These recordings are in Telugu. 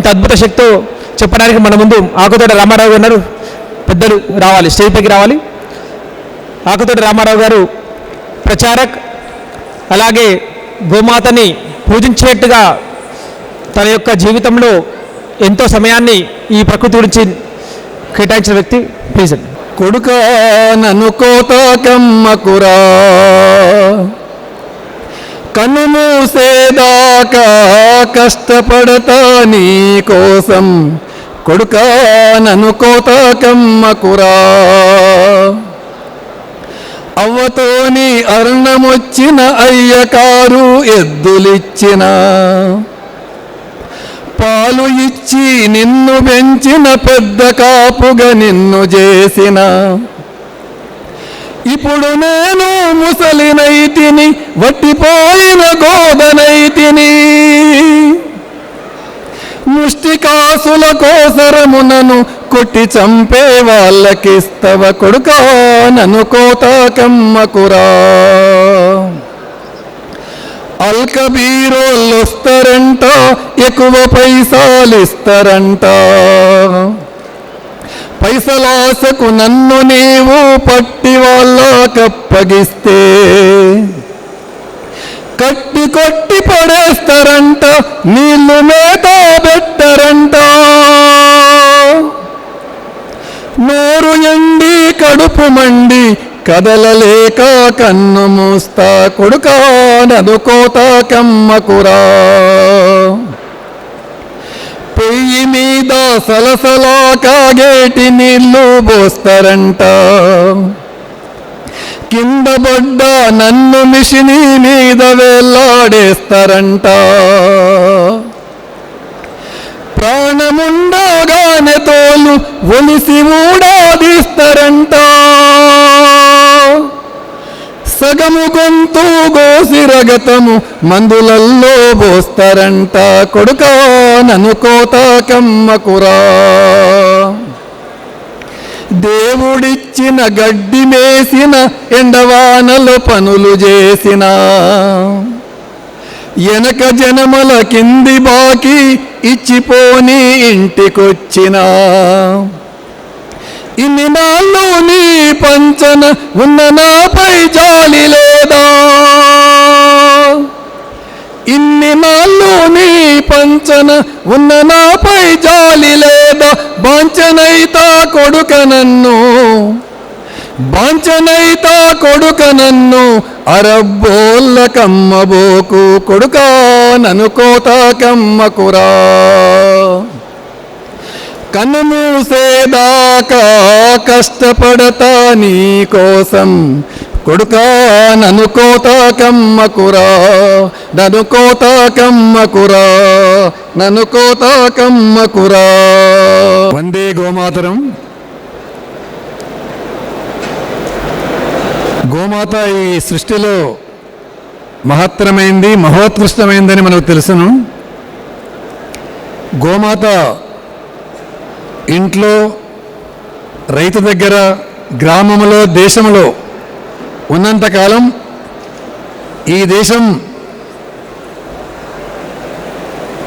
ఎంత అద్భుత శక్తో చెప్పడానికి మన ముందు ఆకుతోట రామారావు గారు పెద్దలు రావాలి స్టేజ్ పైకి రావాలి. ఆకుతోట రామారావు గారు ప్రచారక్ అలాగే గోమాతని పూజించేట్టుగా తన యొక్క జీవితంలో ఎంతో సమయాన్ని ఈ ప్రకృతి గురించి కేటాయించిన వ్యక్తి ప్లీజ్ కొడుక నన్ను కోతకమ్మకురా కన్ను కనుమూసేదాకా కష్టపడతా నీ కోసం. కొడుక నన్ను కోతకమ్మకురా అవ్వతోని అర్ణమొచ్చిన అయ్యకారు ఎద్దులిచ్చిన. పాలు ఇచ్చి నిన్ను పెంచిన పెద్ద కాపుగా నిన్ను చేసిన. ఇప్పుడు నేను ముసలినైతిని వట్టిపోయిన గోదనైతిని ముష్టికాసుల కోసరమునను కొట్టి చంపే వాళ్ళకిస్తవ కొడుకా నన్ను కోతాకమ్మకురా అల్కబీరోళ్ళు వస్తారంట ఎక్కువ పైసాలిస్తారంట. ఇస్తారంట పైసలాసకు నన్ను నీవు పట్టి వాళ్ళ కప్పగిస్తే కట్టి కొట్టి పడేస్తారంట నీళ్ళు మేత పెట్టరంట. నోరు ఎండి కడుపు మండి కదలలేక కన్ను మూస్తా కొడుకా నదుకోత కమ్మకురా. చెయ్యి మీద సలసలా కాగేటి నీళ్ళు పోస్తారంట. కింద పడ్డ నన్ను మిషిని మీద వేలాడేస్తారంట. ప్రాణముండగానే తోలు ఒలిసి ఊడాదిస్తారంట సగము గొంతు గోసి రగతము మందులల్లో పోస్తారంట కొడుక నన్ను కోతాకమ్మకురా దేవుడిచ్చిన గడ్డి మేసిన ఎండవానలు పనులు చేసిన. వెనక జనమల కింది బాకి ఇచ్చిపోని ఇంటికొచ్చిన. ఇన్ని నాళ్ళు నీ పంచన ఉన్న నాపై జా పంచన ఉన్న నాపై జాలి లేదా బాంచనైతా కొడుక నన్ను బాంచనైతా కొడుక నన్ను అరబ్బోళ్ళ కమ్మబోకు కొడుక నన్ను కోత కమ్మకురా కన్ను మూసేదాకా కష్టపడతా నీ కోసం కొడుకా నను కోత కమ్మకురా నను కోత కమ్మకురా నను కోత కమ్మకురా వందే గోమాతరం. గోమాత ఈ సృష్టిలో మహత్తరమైంది మహోత్కృష్టమైందని మనకు తెలుసును. గోమాత ఇంట్లో రైతు దగ్గర గ్రామంలో దేశంలో ఉన్నంతకాలం ఈ దేశం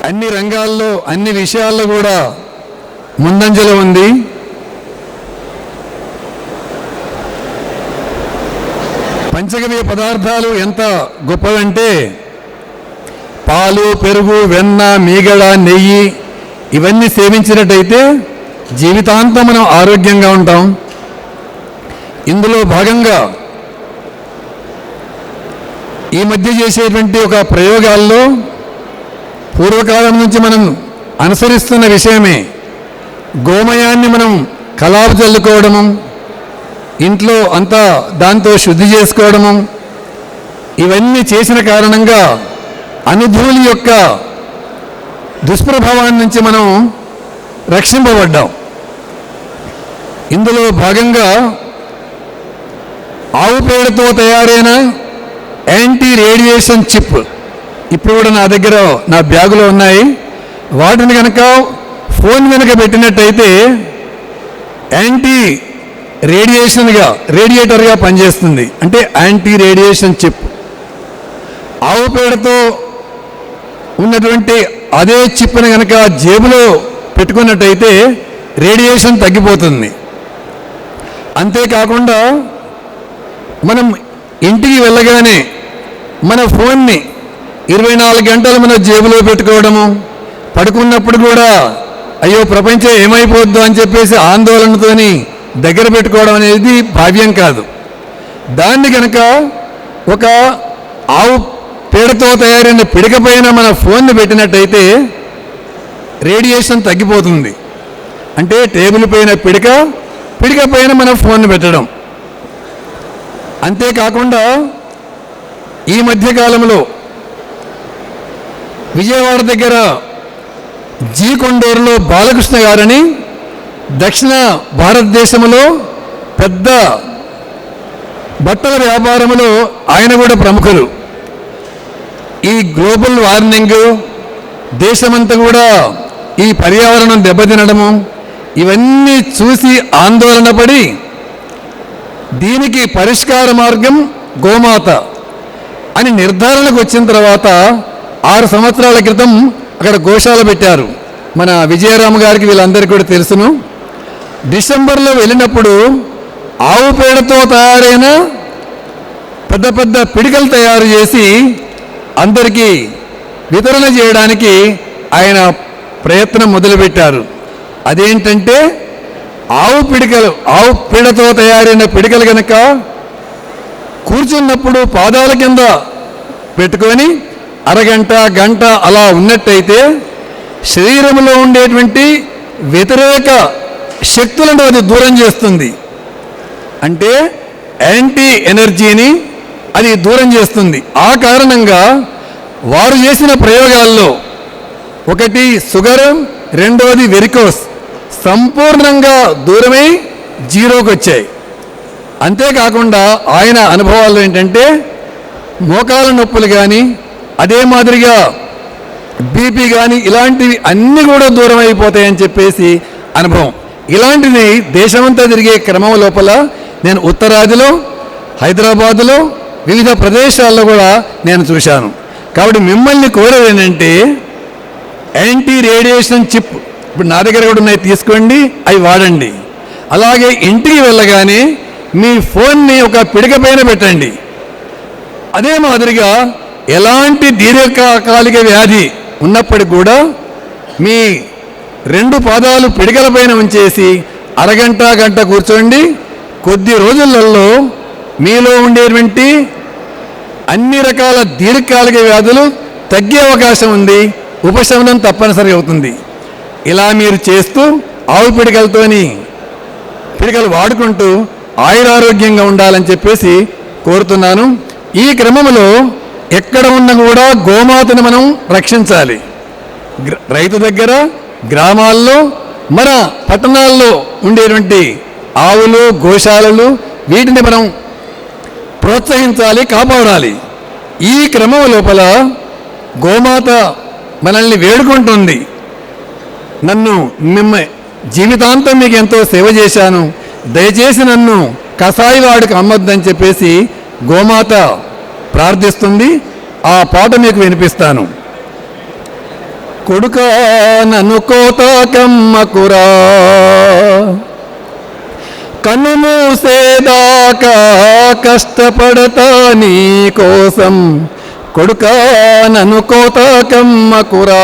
అన్ని రంగాల్లో అన్ని విషయాల్లో కూడా ముందంజలో ఉంది. పంచగవ్య పదార్థాలు ఎంత గొప్పవంటే పాలు పెరుగు వెన్న మీగడ నెయ్యి ఇవన్నీ సేవించినట్టయితే జీవితాంతం మనం ఆరోగ్యంగా ఉంటాం. ఇందులో భాగంగా ఈ మధ్య చేసేటువంటి ఒక ప్రయోగాల్లో పూర్వకాలం నుంచి మనం అనుసరిస్తున్న విషయమే గోమయాన్ని మనం కలాపు చల్లుకోవడము ఇంట్లో అంతా దాంతో శుద్ధి చేసుకోవడము ఇవన్నీ చేసిన కారణంగా అనుభూలి యొక్క దుష్ప్రభావాన్ని నుంచి మనం రక్షింపబడ్డాం. ఇందులో భాగంగా ఆవు పేడతో తయారైన యాంటీ రేడియేషన్ చిప్. ఇప్పుడు కూడా నా దగ్గర నా బ్యాగులో ఉన్నాయి. వాటిని కనుక ఫోన్ వెనుక పెట్టినట్టయితే యాంటీ రేడియేషన్గా రేడియేటర్గా పనిచేస్తుంది. అంటే యాంటీ రేడియేషన్ చిప్. ఆవు పేడతో ఉన్నటువంటి అదే చిప్ని కనుక జేబులో పెట్టుకున్నట్టయితే రేడియేషన్ తగ్గిపోతుంది. అంతేకాకుండా మనం ఇంటికి వెళ్ళగానే మన ఫోన్ని ఇరవై నాలుగు గంటలు మన జేబులో పెట్టుకోవడము పడుకున్నప్పుడు కూడా అయ్యో ప్రపంచం ఏమైపోద్దో అని చెప్పేసి ఆందోళనతోని దగ్గర పెట్టుకోవడం అనేది భావ్యం కాదు. దాన్ని కనుక ఒక ఆవు పేడతో తయారైన పిడక పైన మన ఫోన్ని పెట్టినట్టయితే రేడియేషన్ తగ్గిపోతుంది. అంటే టేబుల్ పైన పిడక పిడక పైన మన ఫోన్ పెట్టడం. అంతేకాకుండా ఈ మధ్యకాలంలో విజయవాడ దగ్గర జీ కొండూరులో బాలకృష్ణ గారని దక్షిణ భారతదేశంలో పెద్ద బట్టల వ్యాపారంలో ఆయన కూడా ప్రముఖులు. ఈ గ్లోబల్ వార్మింగ్ దేశమంతా కూడా ఈ పర్యావరణం దెబ్బతినడము ఇవన్నీ చూసి ఆందోళన పడి దీనికి పరిష్కార మార్గం గోమాత అని నిర్ధారణకు వచ్చిన తర్వాత ఆరు సంవత్సరాల క్రితం అక్కడ గోశాల పెట్టారు. మన విజయరామ గారికి వీళ్ళందరికీ కూడా తెలుసును. డిసెంబర్లో వెళ్ళినప్పుడు ఆవు పేడతో తయారైన పెద్ద పెద్ద పిడికలు తయారు చేసి అందరికీ వితరణ చేయడానికి ఆయన ప్రయత్నం మొదలుపెట్టారు. అదేంటంటే ఆవు పిడికలు ఆవు పిడతో తయారైన పిడికలు కనుక కూర్చున్నప్పుడు పాదాల కింద పెట్టుకొని అరగంట గంట అలా ఉన్నట్టయితే శరీరంలో ఉండేటువంటి వ్యతిరేక శక్తులను అది దూరం చేస్తుంది. అంటే యాంటీ ఎనర్జీని అది దూరం చేస్తుంది. ఆ కారణంగా వారు చేసిన ప్రయోగాల్లో ఒకటి షుగర్ రెండవది వెరికోస్. సంపూర్ణంగా దూరమై జీరోకి వచ్చాయి. అంతేకాకుండా ఆయన అనుభవాలు ఏంటంటే మోకాల నొప్పులు కానీ అదే మాదిరిగా బీపీ కానీ ఇలాంటివి అన్నీ కూడా దూరం అయిపోతాయని చెప్పేసి అనుభవం. ఇలాంటివి దేశమంతా తిరిగే క్రమం లోపల నేను ఉత్తరాదిలో హైదరాబాదులో వివిధ ప్రదేశాల్లో కూడా నేను చూశాను. కాబట్టి మిమ్మల్ని కోరేది ఏంటంటే యాంటీ రేడియేషన్ చిప్ ఇప్పుడు నా దగ్గర కూడా ఉన్నాయి తీసుకోండి అవి వాడండి. అలాగే ఇంటికి వెళ్ళగానే మీ ఫోన్ని ఒక పిడక పైన పెట్టండి. అదే మాదిరిగా ఎలాంటి దీర్ఘకాలిక వ్యాధి ఉన్నప్పటికి కూడా మీ రెండు పాదాలు పిడికల పైన ఉంచేసి అరగంట గంట కూర్చోండి. కొద్ది రోజులలో మీలో ఉండేటువంటి అన్ని రకాల దీర్ఘకాలిక వ్యాధులు తగ్గే అవకాశం ఉంది. ఉపశమనం తప్పనిసరి అవుతుంది. ఇలా మీరు చేస్తూ ఆవు పిడికలతోని పిడికలు వాడుకుంటూ ఆయురారోగ్యంగా ఉండాలని చెప్పేసి కోరుతున్నాను. ఈ క్రమంలో ఎక్కడ ఉన్నా కూడా గోమాతను మనం రక్షించాలి. రైతు దగ్గర గ్రామాల్లో మన పట్టణాల్లో ఉండేటువంటి ఆవులు గోశాలలు వీటిని మనం ప్రోత్సహించాలి కాపాడాలి. ఈ క్రమం లోపల గోమాత మనల్ని వేడుకుంటుంది. నన్ను మిమ్మ జీవితాంతం మీకు ఎంతో సేవ చేశాను. దయచేసి నన్ను కసాయి వాడికి అమ్మొద్దని చెప్పేసి గోమాత ప్రార్థిస్తుంది. ఆ పాట మీకు వినిపిస్తాను. కొడుక నన్ను కోతాకమ్మకురా కన్ను మూసేదాకా కష్టపడతా నీ కోసం. కొడుక నన్ను కోతాకమ్మకురా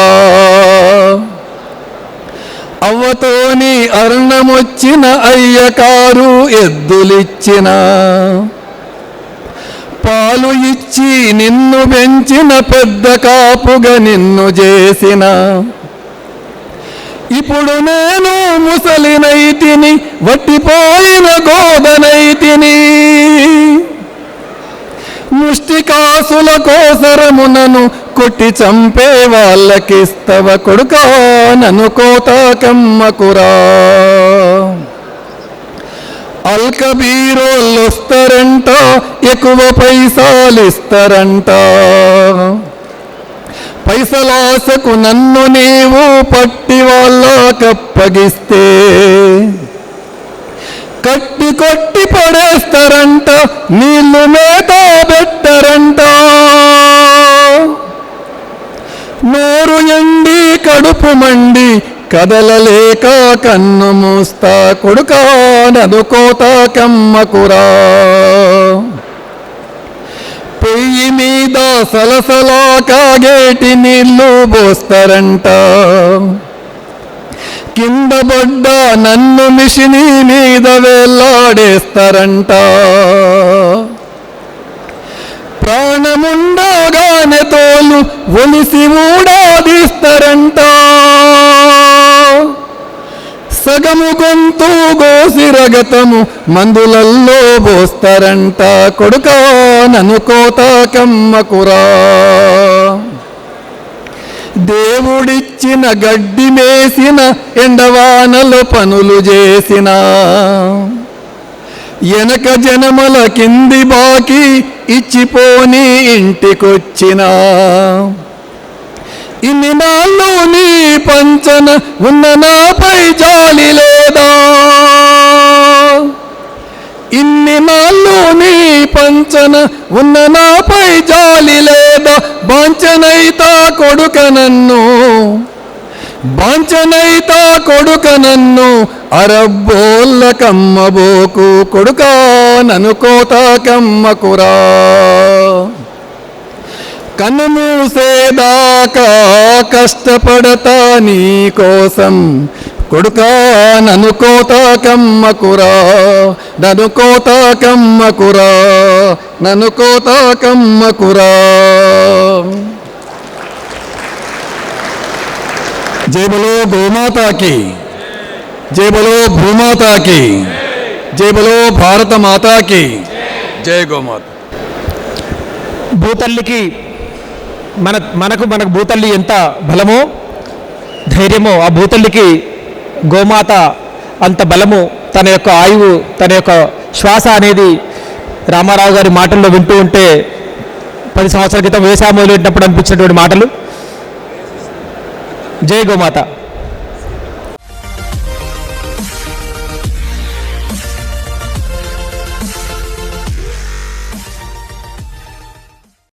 అవ్వతోని అర్ణమొచ్చిన అయ్యకారు ఎద్దులిచ్చిన. పాలు ఇచ్చి నిన్ను పెంచిన పెద్ద కాపుగా నిన్ను చేసిన. ఇప్పుడు నేను ముసలినైతిని వట్టిపోయిన గోదనైతిని ముష్టికాసుల కోసరమునను కొట్టి చంపే వాళ్ళకిస్తవ కొడుకా నను కోతాకమ్మకురా అల్కబీరోళ్ళు వస్తారంట ఎక్కువ పైసలు ఇస్తారంట పైసలాసకు నన్ను నీవు పట్టి వాళ్ళ కప్పగిస్తే కట్టి కొట్టి పడేస్తారంట నీళ్ళు మేత పెట్టరంట. నోరు ఎండి కడుపు మండి కదలలేక కన్ను మూస్తా కొడుకా నదుకోత కమ్మకురా. పొయ్యి మీద సలసలా కాగేటి నీళ్ళు పోస్తారంట కింద బొడ్డ నన్ను మిషిని మీద వేలాడేస్తారంట ప్రాణముండగానే తోలు ఒలిసి ఊడాదిస్తారంట. సగము గొంతు గోసి రగతము మందులల్లో పోస్తారంట. కొడుకా ననుకోత కమ్మకురా దేవుడిచ్చిన గడ్డి మేసిన ఎండవానలు పనులు చేసిన. ఎనక జనమల కింది బాకి ఇచ్చిపోని ఇంటికొచ్చిన. ఇన్ని నాళ్ళు నీ పంచన ఉన్న నాపై జాలి లేదా? ఇన్ని నాళ్ళు నీ పంచన ఉన్న నాపై జాలి లేదా? బాంచనైతా కొడుక నన్ను బాంచనైత కొడుక నన్ను అరబ్బోళ్ళ కమ్మబోకు కొడుక ననుకోత కమ్మకురా కన్ను మూసేదాకా కష్టపడతా నీ కోసం కొడుకా నన్ను కోత కమ్మకురా నన్ను కోత కమ్మకురా నన్ను కోత కమ్మకురా జై బలో గోమాతాకి జై బలో భూమాతాకి. జై బలో భారత మాతాకి. జై గోమాత. భూతల్లికి మన మనకు మనకు భూతల్లి ఎంత బలమో ధైర్యమో ఆ భూతల్లికి గోమాత అంత బలము తన యొక్క ఆయువు తన యొక్క శ్వాస అనేది రామారావు గారి మాటల్లో వింటూ ఉంటే పది సంవత్సరాల క్రితం వ్యవసాయం మొదలెట్టినప్పుడు అనిపించినటువంటి మాటలు. జై గోమాత